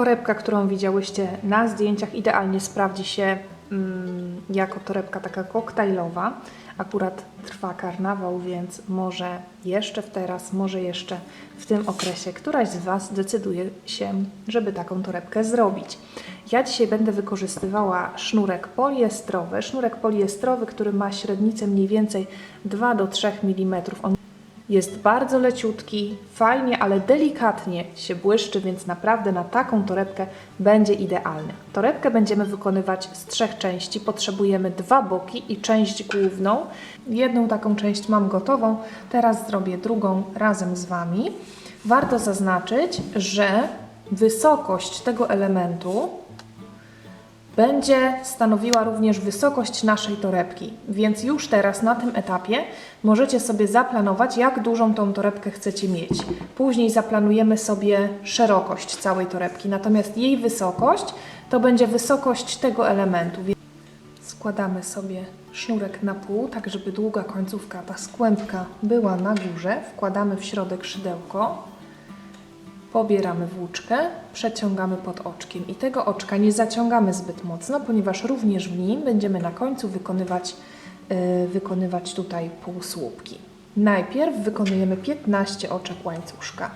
Torebka, którą widziałyście na zdjęciach, idealnie sprawdzi się mm, jako torebka taka koktajlowa. Akurat trwa karnawał, więc może jeszcze w teraz, może jeszcze w tym okresie któraś z Was decyduje się, żeby taką torebkę zrobić. Ja dzisiaj będę wykorzystywała sznurek poliestrowy. Sznurek poliestrowy, który ma średnicę mniej więcej 2 do 3 mm. On jest bardzo leciutki, fajnie, ale delikatnie się błyszczy, więc naprawdę na taką torebkę będzie idealny. Torebkę będziemy wykonywać z trzech części. Potrzebujemy dwa boki i część główną. Jedną taką część mam gotową, teraz zrobię drugą razem z Wami. Warto zaznaczyć, że wysokość tego elementu będzie stanowiła również wysokość naszej torebki, więc już teraz na tym etapie możecie sobie zaplanować, jak dużą tą torebkę chcecie mieć. Później zaplanujemy sobie szerokość całej torebki, natomiast jej wysokość to będzie wysokość tego elementu. Składamy sobie sznurek na pół, tak żeby długa końcówka, ta skłębka była na górze. Wkładamy w środek szydełko. Pobieramy włóczkę, przeciągamy pod oczkiem i tego oczka nie zaciągamy zbyt mocno, ponieważ również w nim będziemy na końcu wykonywać, yy, wykonywać tutaj półsłupki. Najpierw wykonujemy 15 oczek łańcuszka.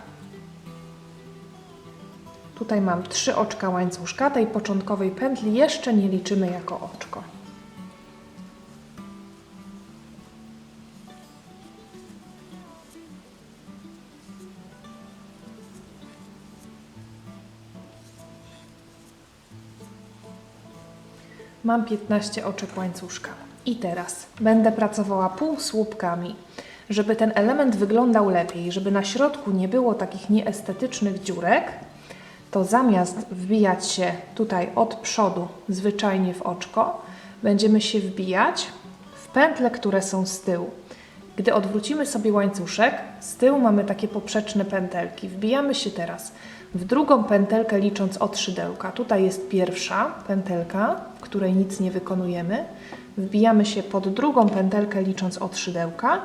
Tutaj mam 3 oczka łańcuszka, tej początkowej pętli jeszcze nie liczymy jako oczko. Mam 15 oczek łańcuszka. I teraz będę pracowała półsłupkami, żeby ten element wyglądał lepiej, żeby na środku nie było takich nieestetycznych dziurek, to zamiast wbijać się tutaj od przodu zwyczajnie w oczko, będziemy się wbijać w pętle, które są z tyłu. Gdy odwrócimy sobie łańcuszek, z tyłu mamy takie poprzeczne pętelki. Wbijamy się teraz w drugą pętelkę licząc od szydełka. Tutaj jest pierwsza pętelka, w której nic nie wykonujemy. Wbijamy się pod drugą pętelkę licząc od szydełka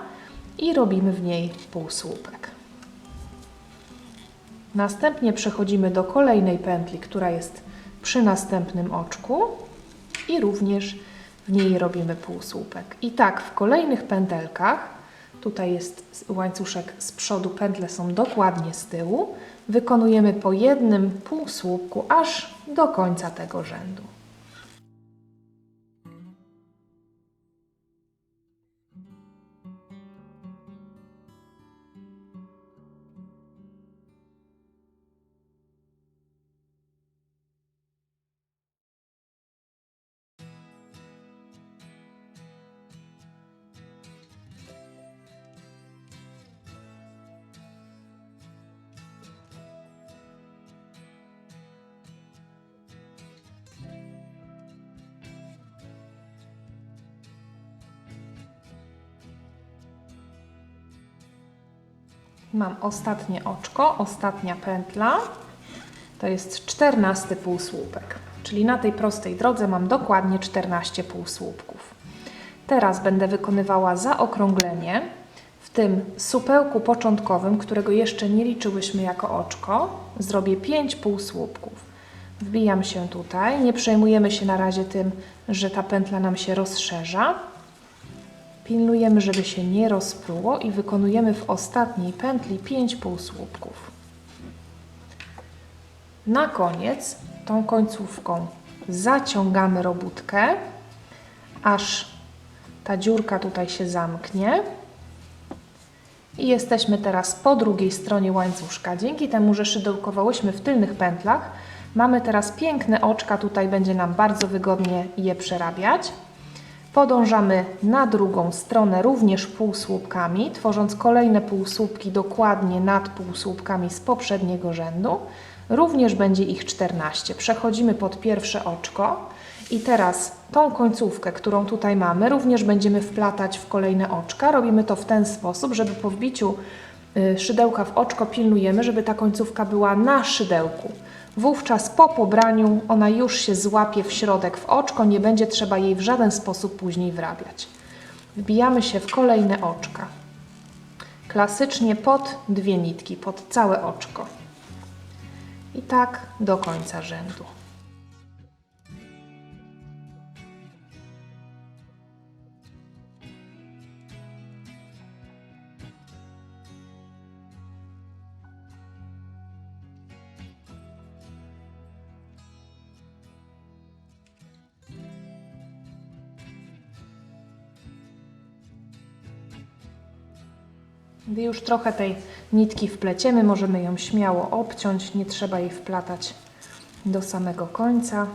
i robimy w niej półsłupek. Następnie przechodzimy do kolejnej pętli, która jest przy następnym oczku i również w niej robimy półsłupek. I tak w kolejnych pętelkach, tutaj jest łańcuszek z przodu, pętle są dokładnie z tyłu, wykonujemy po jednym półsłupku aż do końca tego rzędu. Mam ostatnie oczko, ostatnia pętla. To jest 14 półsłupek. Czyli na tej prostej drodze mam dokładnie 14 półsłupków. Teraz będę wykonywała zaokrąglenie w tym supełku początkowym, którego jeszcze nie liczyłyśmy jako oczko. Zrobię 5 półsłupków. Wbijam się tutaj. Nie przejmujemy się na razie tym, że ta pętla nam się rozszerza. Pilnujemy, żeby się nie rozpruło i wykonujemy w ostatniej pętli 5 półsłupków. Na koniec tą końcówką zaciągamy robótkę, aż ta dziurka tutaj się zamknie. I jesteśmy teraz po drugiej stronie łańcuszka. Dzięki temu, że szydełkowałyśmy w tylnych pętlach, mamy teraz piękne oczka. Tutaj będzie nam bardzo wygodnie je przerabiać. Podążamy na drugą stronę również półsłupkami, tworząc kolejne półsłupki dokładnie nad półsłupkami z poprzedniego rzędu. Również będzie ich 14. Przechodzimy pod pierwsze oczko i teraz tą końcówkę, którą tutaj mamy, również będziemy wplatać w kolejne oczka. Robimy to w ten sposób, żeby po wbiciu y, szydełka w oczko pilnujemy, żeby ta końcówka była na szydełku. Wówczas po pobraniu ona już się złapie w środek w oczko, nie będzie trzeba jej w żaden sposób później wrabiać. Wbijamy się w kolejne oczka. Klasycznie pod dwie nitki, pod całe oczko. I tak do końca rzędu. Gdy już trochę tej nitki wpleciemy, możemy ją śmiało obciąć, nie trzeba jej wplatać do samego końca.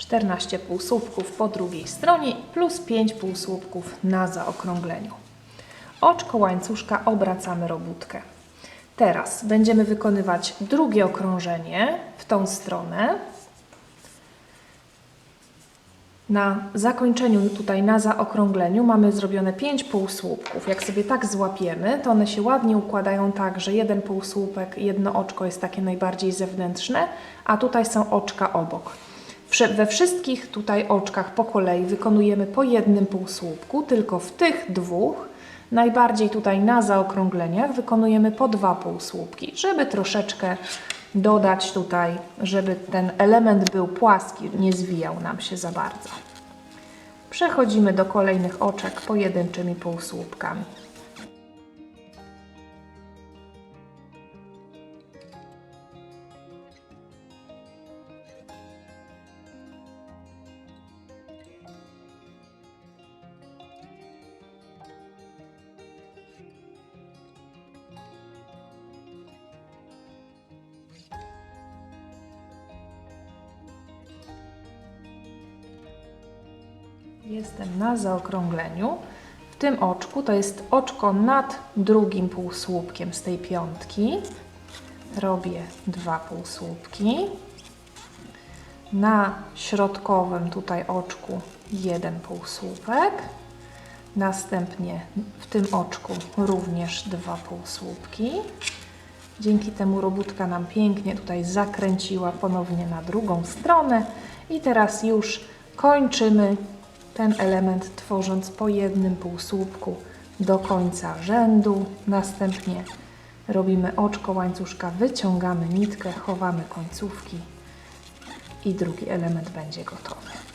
14 półsłupków po drugiej stronie plus 5 półsłupków na zaokrągleniu. Oczko łańcuszka obracamy robótkę. Teraz będziemy wykonywać drugie okrążenie w tą stronę. Na zakończeniu tutaj na zaokrągleniu mamy zrobione 5 półsłupków. Jak sobie tak złapiemy, to one się ładnie układają tak, że jeden półsłupek, jedno oczko jest takie najbardziej zewnętrzne, a tutaj są oczka obok. We wszystkich tutaj oczkach po kolei wykonujemy po jednym półsłupku, tylko w tych dwóch, najbardziej tutaj na zaokrągleniach, wykonujemy po dwa półsłupki, żeby troszeczkę dodać tutaj, żeby ten element był płaski, nie zwijał nam się za bardzo. Przechodzimy do kolejnych oczek pojedynczymi półsłupkami. Jestem na zaokrągleniu. W tym oczku to jest oczko nad drugim półsłupkiem z tej piątki. Robię dwa półsłupki. Na środkowym tutaj oczku jeden półsłupek. Następnie w tym oczku również dwa półsłupki. Dzięki temu robótka nam pięknie tutaj zakręciła ponownie na drugą stronę i teraz już kończymy ten element tworząc po jednym półsłupku do końca rzędu. Następnie robimy oczko łańcuszka, wyciągamy nitkę, chowamy końcówki i drugi element będzie gotowy.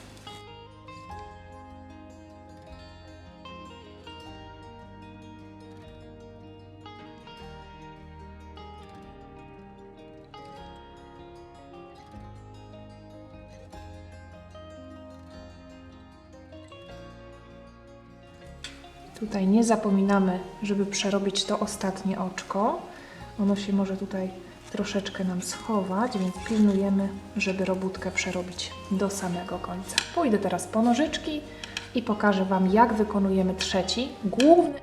Tutaj nie zapominamy, żeby przerobić to ostatnie oczko. Ono się może tutaj troszeczkę nam schować, więc pilnujemy, żeby robótkę przerobić do samego końca. Pójdę teraz po nożyczki i pokażę Wam, jak wykonujemy trzeci, główny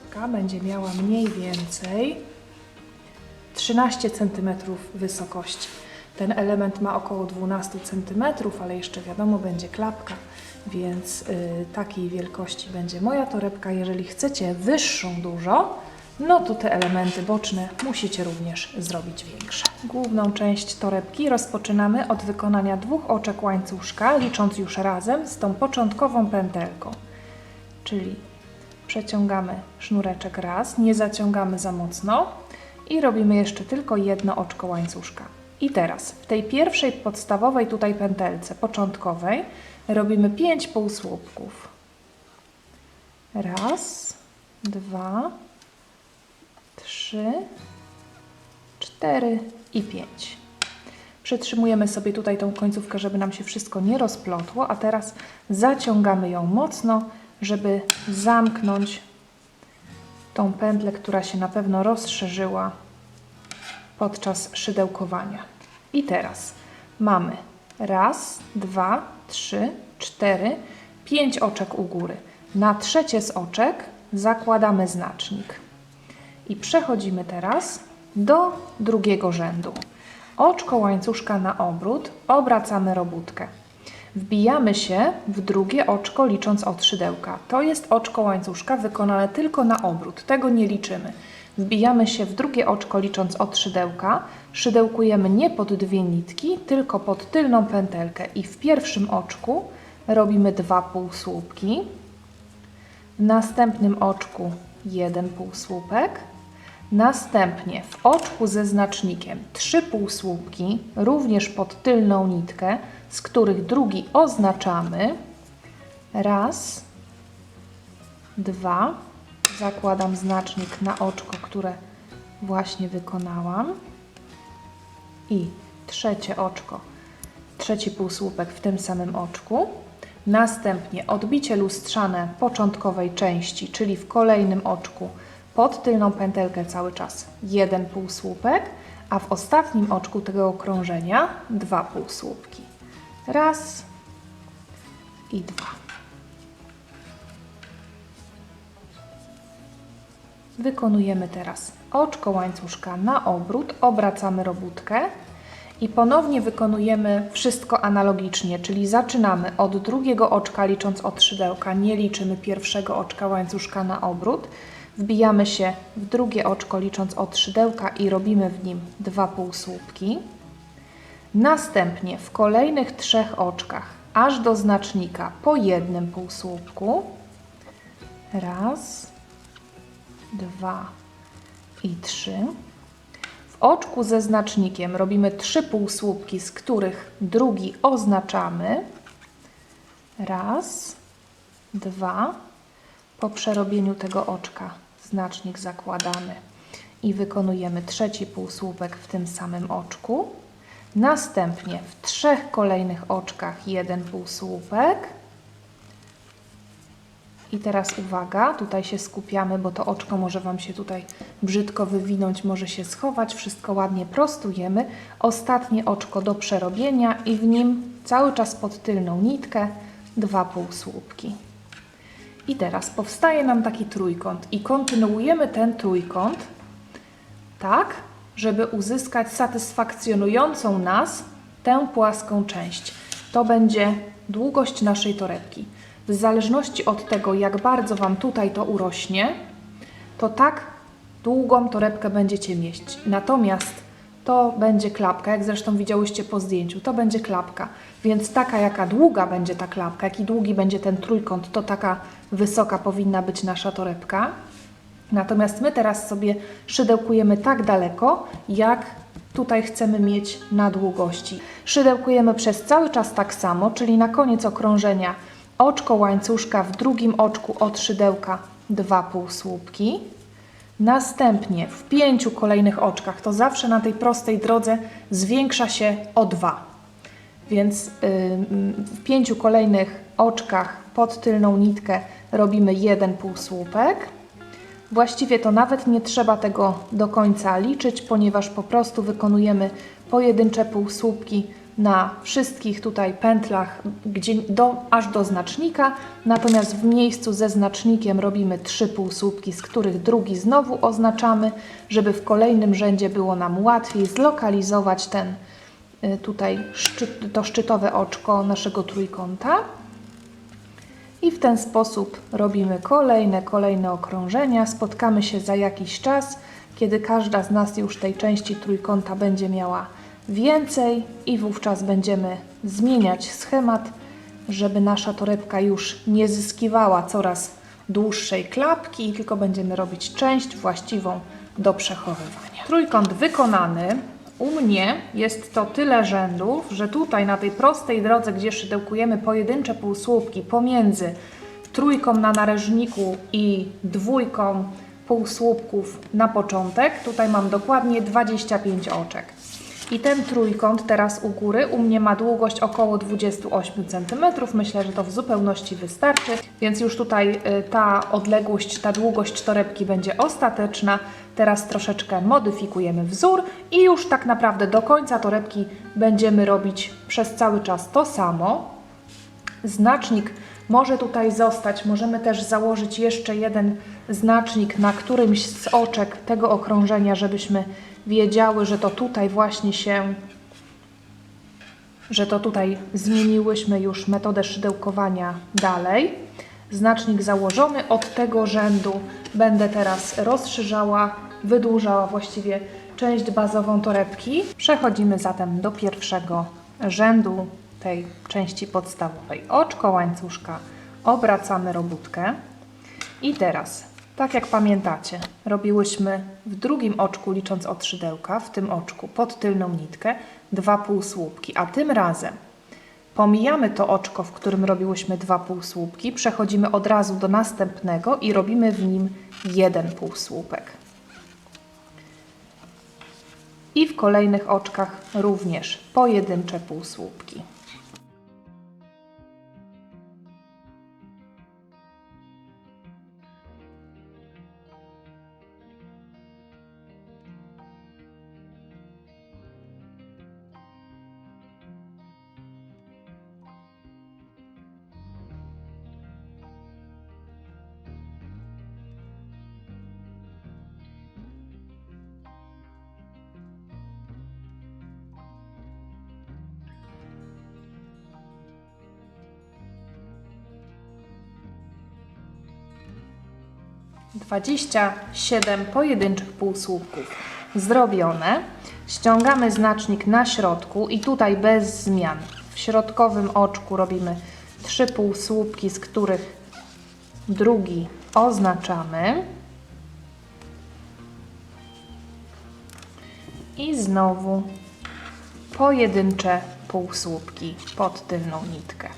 torebka będzie miała mniej więcej 13 cm wysokości. Ten element ma około 12 cm, ale jeszcze wiadomo, będzie klapka, więc y, takiej wielkości będzie moja torebka. Jeżeli chcecie wyższą dużo, no to te elementy boczne musicie również zrobić większe. Główną część torebki rozpoczynamy od wykonania dwóch oczek łańcuszka, licząc już razem z tą początkową pętelką. Czyli przeciągamy sznureczek raz, nie zaciągamy za mocno i robimy jeszcze tylko jedno oczko łańcuszka. I teraz w tej pierwszej podstawowej tutaj pętelce początkowej robimy 5 półsłupków. Raz, dwa, trzy, cztery i pięć. Przytrzymujemy sobie tutaj tą końcówkę, żeby nam się wszystko nie rozplotło, a teraz zaciągamy ją mocno, żeby zamknąć tą pętlę, która się na pewno rozszerzyła podczas szydełkowania. I teraz mamy raz, dwa, trzy, cztery, pięć oczek u góry. Na trzecie z oczek zakładamy znacznik. I przechodzimy teraz do drugiego rzędu. Oczko łańcuszka na obrót, obracamy robótkę. Wbijamy się w drugie oczko licząc od szydełka. To jest oczko łańcuszka wykonane tylko na obrót, tego nie liczymy. Wbijamy się w drugie oczko licząc od szydełka, szydełkujemy nie pod dwie nitki, tylko pod tylną pętelkę. I w pierwszym oczku robimy dwa półsłupki, w następnym oczku jeden półsłupek, następnie w oczku ze znacznikiem trzy półsłupki, również pod tylną nitkę, z których drugi oznaczamy. Raz, dwa, zakładam znacznik na oczko, które właśnie wykonałam i trzecie oczko, trzeci półsłupek w tym samym oczku. Następnie odbicie lustrzane początkowej części, czyli w kolejnym oczku pod tylną pętelkę cały czas jeden półsłupek, a w ostatnim oczku tego okrążenia dwa półsłupki. Raz i dwa. Wykonujemy teraz oczko łańcuszka na obrót, obracamy robótkę i ponownie wykonujemy wszystko analogicznie, czyli zaczynamy od drugiego oczka licząc od szydełka, nie liczymy pierwszego oczka łańcuszka na obrót. Wbijamy się w drugie oczko licząc od szydełka i robimy w nim dwa półsłupki. Następnie w kolejnych trzech oczkach aż do znacznika po jednym półsłupku. Raz, dwa i trzy. W oczku ze znacznikiem robimy trzy półsłupki, z których drugi oznaczamy. Raz, dwa. Po przerobieniu tego oczka znacznik zakładamy i wykonujemy trzeci półsłupek w tym samym oczku. Następnie w trzech kolejnych oczkach jeden półsłupek. I teraz uwaga, tutaj się skupiamy, bo to oczko może Wam się tutaj brzydko wywinąć, może się schować. Wszystko ładnie prostujemy. Ostatnie oczko do przerobienia i w nim cały czas pod tylną nitkę dwa półsłupki. I teraz powstaje nam taki trójkąt i kontynuujemy ten trójkąt tak, żeby uzyskać satysfakcjonującą nas tę płaską część. To będzie długość naszej torebki. W zależności od tego, jak bardzo Wam tutaj to urośnie, to tak długą torebkę będziecie mieć. Natomiast to będzie klapka, jak zresztą widziałyście po zdjęciu, to będzie klapka. Więc taka, jaka długa będzie ta klapka, jaki długi będzie ten trójkąt, to taka wysoka powinna być nasza torebka. Natomiast my teraz sobie szydełkujemy tak daleko, jak tutaj chcemy mieć na długości. Szydełkujemy przez cały czas tak samo, czyli na koniec okrążenia oczko łańcuszka w drugim oczku od szydełka dwa półsłupki. Następnie w pięciu kolejnych oczkach, to zawsze na tej prostej drodze zwiększa się o dwa. Więc yy, w pięciu kolejnych oczkach pod tylną nitkę robimy jeden półsłupek. Właściwie to nawet nie trzeba tego do końca liczyć, ponieważ po prostu wykonujemy pojedyncze półsłupki na wszystkich tutaj pętlach gdzie do, aż do znacznika, natomiast w miejscu ze znacznikiem robimy trzy półsłupki, z których drugi znowu oznaczamy, żeby w kolejnym rzędzie było nam łatwiej zlokalizować ten y, tutaj szczyt, to szczytowe oczko naszego trójkąta. I w ten sposób robimy kolejne, kolejne okrążenia. Spotkamy się za jakiś czas, kiedy każda z nas już tej części trójkąta będzie miała więcej i wówczas będziemy zmieniać schemat, żeby nasza torebka już nie zyskiwała coraz dłuższej klapki, tylko będziemy robić część właściwą do przechowywania. Trójkąt wykonany. U mnie jest to tyle rzędów, że tutaj na tej prostej drodze, gdzie szydełkujemy pojedyncze półsłupki pomiędzy trójką na nareżniku i dwójką półsłupków na początek, tutaj mam dokładnie 25 oczek. I ten trójkąt teraz u góry u mnie ma długość około 28 cm. Myślę, że to w zupełności wystarczy, więc już tutaj y, ta odległość, ta długość torebki będzie ostateczna. Teraz troszeczkę modyfikujemy wzór i już tak naprawdę do końca torebki będziemy robić przez cały czas to samo. Znacznik może tutaj zostać. Możemy też założyć jeszcze jeden znacznik na którymś z oczek tego okrążenia, żebyśmy wiedziały, że to tutaj właśnie się, że to tutaj zmieniłyśmy już metodę szydełkowania dalej. Znacznik założony. Od tego rzędu będę teraz rozszerzała, wydłużała właściwie część bazową torebki. Przechodzimy zatem do pierwszego rzędu tej części podstawowej. Oczko łańcuszka obracamy robótkę i teraz, tak jak pamiętacie, robiłyśmy w drugim oczku, licząc od szydełka, w tym oczku pod tylną nitkę, dwa półsłupki, a tym razem pomijamy to oczko, w którym robiłyśmy dwa półsłupki, przechodzimy od razu do następnego i robimy w nim jeden półsłupek. I w kolejnych oczkach również pojedyncze półsłupki. Dwadzieścia siedem pojedynczych półsłupków zrobione. Ściągamy znacznik na środku i tutaj bez zmian. W środkowym oczku robimy trzy półsłupki, z których drugi oznaczamy. I znowu pojedyncze półsłupki pod tylną nitkę.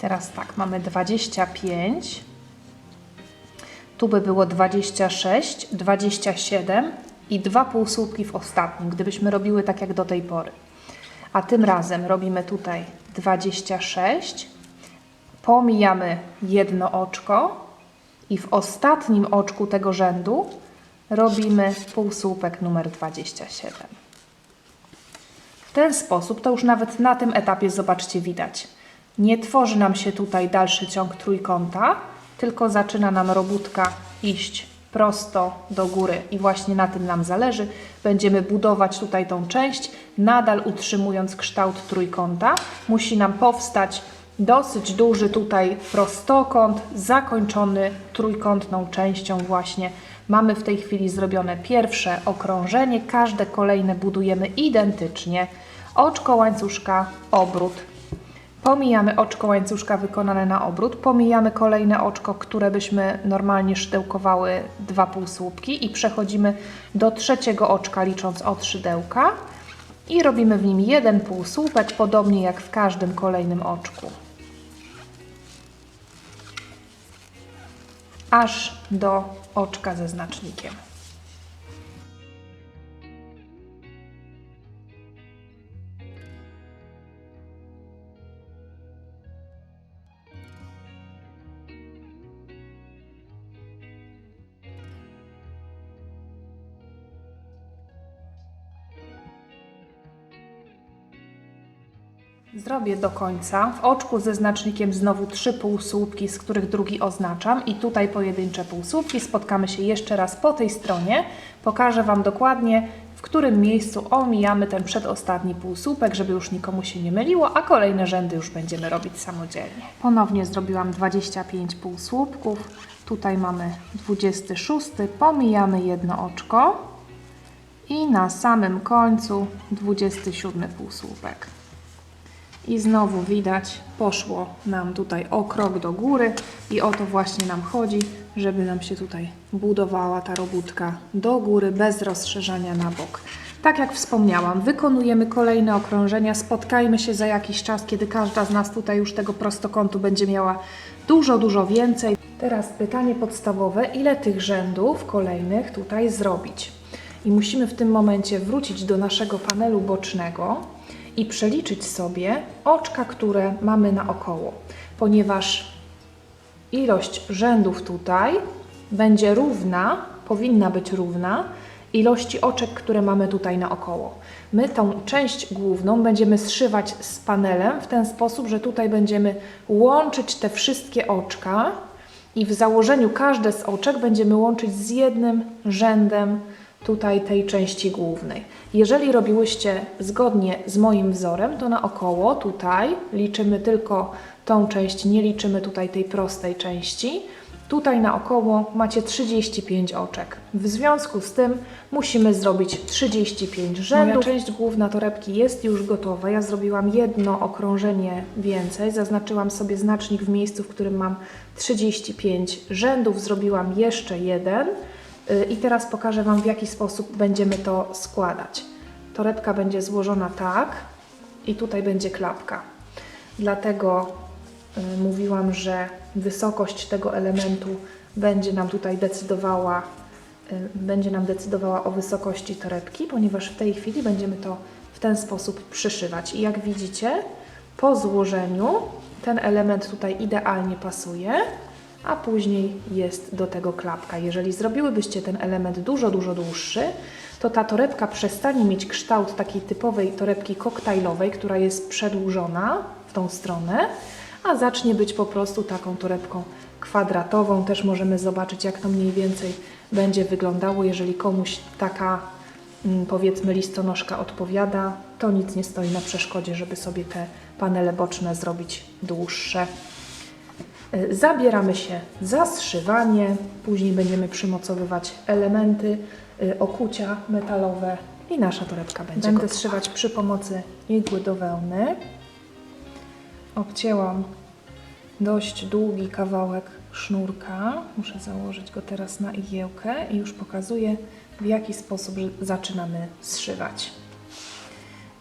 Teraz tak, mamy 25. Tu by było 26, 27 i dwa półsłupki w ostatnim, gdybyśmy robiły tak jak do tej pory. A tym razem robimy tutaj 26, pomijamy jedno oczko i w ostatnim oczku tego rzędu robimy półsłupek numer 27. W ten sposób, to już nawet na tym etapie, zobaczcie, widać. Nie tworzy nam się tutaj dalszy ciąg trójkąta, tylko zaczyna nam robótka iść prosto do góry i właśnie na tym nam zależy. Będziemy budować tutaj tą część, nadal utrzymując kształt trójkąta. Musi nam powstać dosyć duży tutaj prostokąt, zakończony trójkątną częścią właśnie. Mamy w tej chwili zrobione pierwsze okrążenie, każde kolejne budujemy identycznie. Oczko łańcuszka, obrót, Pomijamy oczko łańcuszka wykonane na obrót, pomijamy kolejne oczko, które byśmy normalnie szydełkowały dwa półsłupki i przechodzimy do trzeciego oczka licząc od szydełka i robimy w nim jeden półsłupek, podobnie jak w każdym kolejnym oczku. Aż do oczka ze znacznikiem. Zrobię do końca. W oczku ze znacznikiem znowu trzy półsłupki, z których drugi oznaczam i tutaj pojedyncze półsłupki. Spotkamy się jeszcze raz po tej stronie. Pokażę Wam dokładnie w którym miejscu omijamy ten przedostatni półsłupek, żeby już nikomu się nie myliło, a kolejne rzędy już będziemy robić samodzielnie. Ponownie zrobiłam 25 półsłupków. Tutaj mamy 26, pomijamy jedno oczko i na samym końcu 27 półsłupek. I znowu widać, poszło nam tutaj o krok do góry i o to właśnie nam chodzi, żeby nam się tutaj budowała ta robótka do góry bez rozszerzania na bok. Tak jak wspomniałam, wykonujemy kolejne okrążenia, spotkajmy się za jakiś czas, kiedy każda z nas tutaj już tego prostokątu będzie miała dużo, dużo więcej. Teraz pytanie podstawowe, ile tych rzędów kolejnych tutaj zrobić? I musimy w tym momencie wrócić do naszego panelu bocznego i przeliczyć sobie oczka, które mamy naokoło, ponieważ ilość rzędów tutaj będzie równa, powinna być równa ilości oczek, które mamy tutaj naokoło. My tą część główną będziemy zszywać z panelem w ten sposób, że tutaj będziemy łączyć te wszystkie oczka i w założeniu każde z oczek będziemy łączyć z jednym rzędem tutaj tej części głównej. Jeżeli robiłyście zgodnie z moim wzorem, to naokoło tutaj liczymy tylko tą część, nie liczymy tutaj tej prostej części. Tutaj naokoło macie 35 oczek. W związku z tym musimy zrobić 35 rzędów. Moja część główna torebki jest już gotowa. Ja zrobiłam jedno okrążenie więcej. Zaznaczyłam sobie znacznik w miejscu, w którym mam 35 rzędów. Zrobiłam jeszcze jeden. I teraz pokażę Wam, w jaki sposób będziemy to składać. Torebka będzie złożona tak i tutaj będzie klapka. Dlatego y, mówiłam, że wysokość tego elementu będzie nam tutaj decydowała, y, będzie nam decydowała o wysokości torebki, ponieważ w tej chwili będziemy to w ten sposób przyszywać. I jak widzicie, po złożeniu ten element tutaj idealnie pasuje a później jest do tego klapka. Jeżeli zrobiłybyście ten element dużo, dużo dłuższy, to ta torebka przestanie mieć kształt takiej typowej torebki koktajlowej, która jest przedłużona w tą stronę, a zacznie być po prostu taką torebką kwadratową. Też możemy zobaczyć, jak to mniej więcej będzie wyglądało. Jeżeli komuś taka mm, powiedzmy listonoszka odpowiada, to nic nie stoi na przeszkodzie, żeby sobie te panele boczne zrobić dłuższe. Y, Zabieramy się za zszywanie, później będziemy przymocowywać elementy, y, okucia metalowe i nasza torebka będzie Będę gotowa. zszywać przy pomocy igły do wełny. Obcięłam dość długi kawałek sznurka. Muszę założyć go teraz na igiełkę i już pokazuję w jaki sposób zaczynamy zszywać.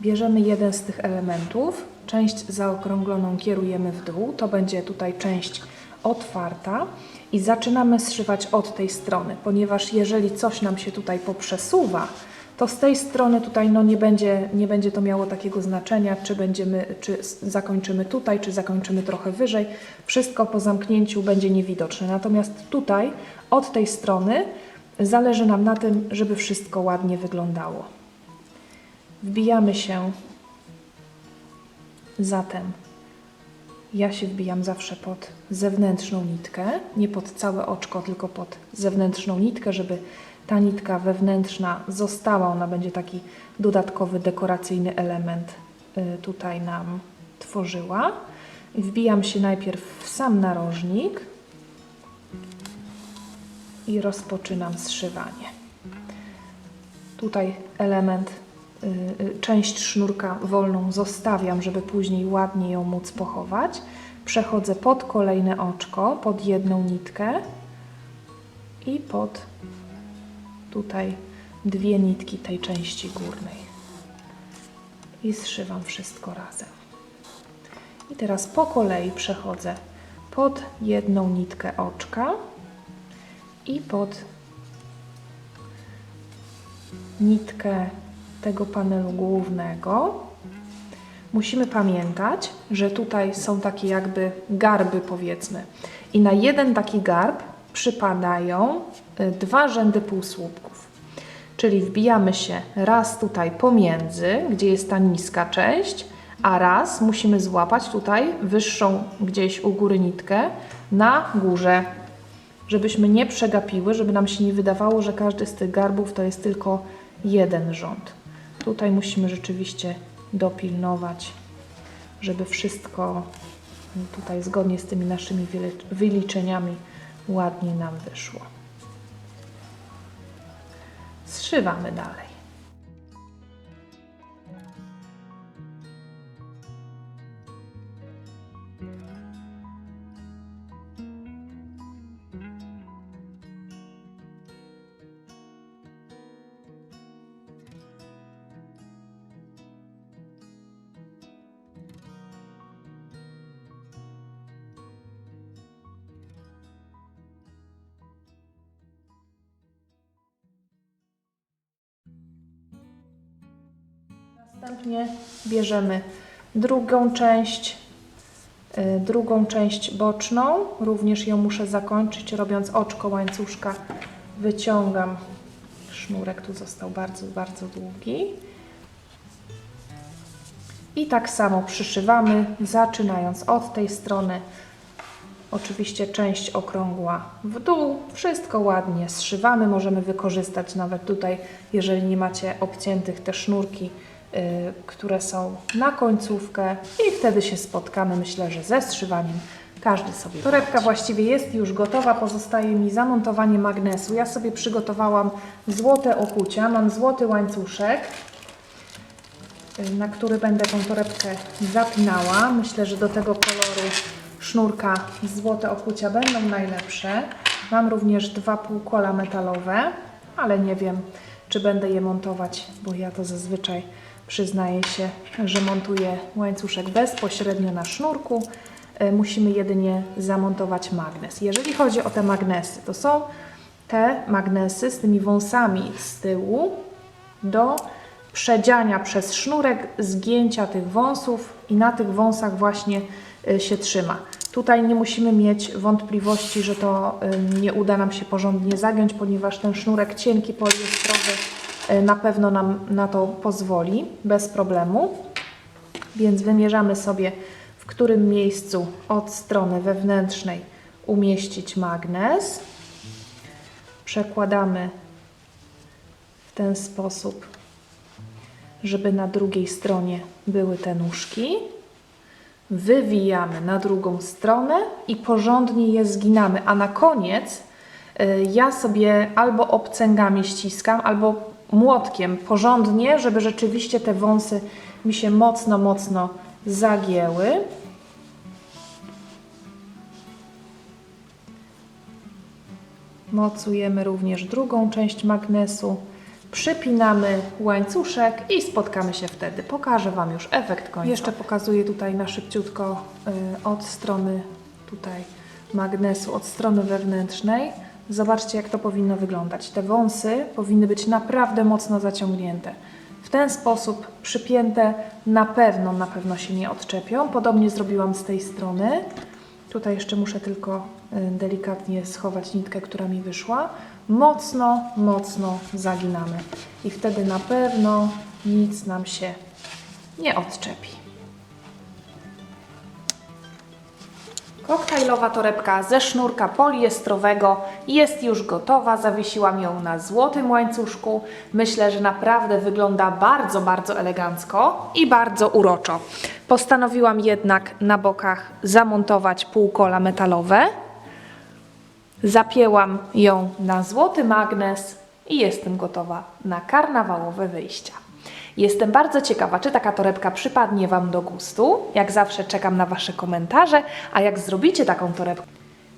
Bierzemy jeden z tych elementów, część zaokrągloną kierujemy w dół, to będzie tutaj część otwarta i zaczynamy zszywać od tej strony, ponieważ jeżeli coś nam się tutaj poprzesuwa, to z tej strony tutaj no nie, będzie, nie będzie to miało takiego znaczenia, czy, będziemy, czy zakończymy tutaj, czy zakończymy trochę wyżej. Wszystko po zamknięciu będzie niewidoczne. Natomiast tutaj od tej strony zależy nam na tym, żeby wszystko ładnie wyglądało. Wbijamy się zatem. Ja się wbijam zawsze pod zewnętrzną nitkę, nie pod całe oczko, tylko pod zewnętrzną nitkę, żeby ta nitka wewnętrzna została. Ona będzie taki dodatkowy, dekoracyjny element y, tutaj nam tworzyła. Wbijam się najpierw w sam narożnik i rozpoczynam zszywanie. Tutaj element część sznurka wolną zostawiam, żeby później ładnie ją móc pochować. Przechodzę pod kolejne oczko, pod jedną nitkę i pod tutaj dwie nitki tej części górnej. I zszywam wszystko razem. I teraz po kolei przechodzę pod jedną nitkę oczka i pod nitkę tego panelu głównego, musimy pamiętać, że tutaj są takie jakby garby powiedzmy i na jeden taki garb przypadają y, dwa rzędy półsłupków. Czyli wbijamy się raz tutaj pomiędzy, gdzie jest ta niska część, a raz musimy złapać tutaj wyższą gdzieś u góry nitkę na górze, żebyśmy nie przegapiły, żeby nam się nie wydawało, że każdy z tych garbów to jest tylko jeden rząd. Tutaj musimy rzeczywiście dopilnować, żeby wszystko tutaj zgodnie z tymi naszymi wyli- wyliczeniami ładnie nam wyszło. Zszywamy dalej. Bierzemy drugą część, y, drugą część boczną. Również ją muszę zakończyć, robiąc oczko łańcuszka. Wyciągam. Sznurek tu został bardzo, bardzo długi. I tak samo przyszywamy, zaczynając od tej strony. Oczywiście część okrągła w dół, wszystko ładnie zszywamy. Możemy wykorzystać nawet tutaj, jeżeli nie macie obciętych te sznurki, które są na końcówkę i wtedy się spotkamy, myślę, że ze zszywaniem każdy sobie Torebka właściwie jest już gotowa, pozostaje mi zamontowanie magnesu. Ja sobie przygotowałam złote okucia, mam złoty łańcuszek, y, na który będę tą torebkę zapinała. Myślę, że do tego koloru sznurka złote okucia będą najlepsze. Mam również dwa półkola metalowe, ale nie wiem, czy będę je montować, bo ja to zazwyczaj przyznaję się, że montuję łańcuszek bezpośrednio na sznurku. Y, Musimy jedynie zamontować magnes. Jeżeli chodzi o te magnesy, to są te magnesy z tymi wąsami z tyłu do przedziania przez sznurek, zgięcia tych wąsów i na tych wąsach właśnie y, się trzyma. Tutaj nie musimy mieć wątpliwości, że to y, nie uda nam się porządnie zagiąć, ponieważ ten sznurek cienki poliestrowy na pewno nam na to pozwoli bez problemu. Więc wymierzamy sobie, w którym miejscu od strony wewnętrznej umieścić magnes. Przekładamy w ten sposób, żeby na drugiej stronie były te nóżki. Wywijamy na drugą stronę i porządnie je zginamy, a na koniec y, ja sobie albo obcęgami ściskam, albo młotkiem porządnie, żeby rzeczywiście te wąsy mi się mocno, mocno zagięły. Mocujemy również drugą część magnesu. Przypinamy łańcuszek i spotkamy się wtedy. Pokażę Wam już efekt końcowy. Jeszcze pokazuję tutaj na szybciutko y, od strony tutaj magnesu, od strony wewnętrznej. Zobaczcie, jak to powinno wyglądać. Te wąsy powinny być naprawdę mocno zaciągnięte. W ten sposób przypięte na pewno, na pewno się nie odczepią. Podobnie zrobiłam z tej strony. Tutaj jeszcze muszę tylko y, delikatnie schować nitkę, która mi wyszła. Mocno, mocno zaginamy. I wtedy na pewno nic nam się nie odczepi. Koktajlowa torebka ze sznurka poliestrowego jest już gotowa. Zawiesiłam ją na złotym łańcuszku. Myślę, że naprawdę wygląda bardzo, bardzo elegancko i bardzo uroczo. Postanowiłam jednak na bokach zamontować półkola metalowe. Zapięłam ją na złoty magnes i jestem gotowa na karnawałowe wyjścia. Jestem bardzo ciekawa, czy taka torebka przypadnie Wam do gustu. Jak zawsze czekam na Wasze komentarze, a jak zrobicie taką torebkę,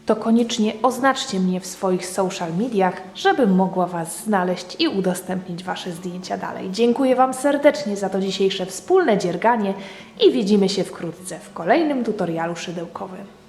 to koniecznie oznaczcie mnie w swoich social mediach, żebym mogła Was znaleźć i udostępnić Wasze zdjęcia dalej. Dziękuję Wam serdecznie za to dzisiejsze wspólne dzierganie i widzimy się wkrótce w kolejnym tutorialu szydełkowym.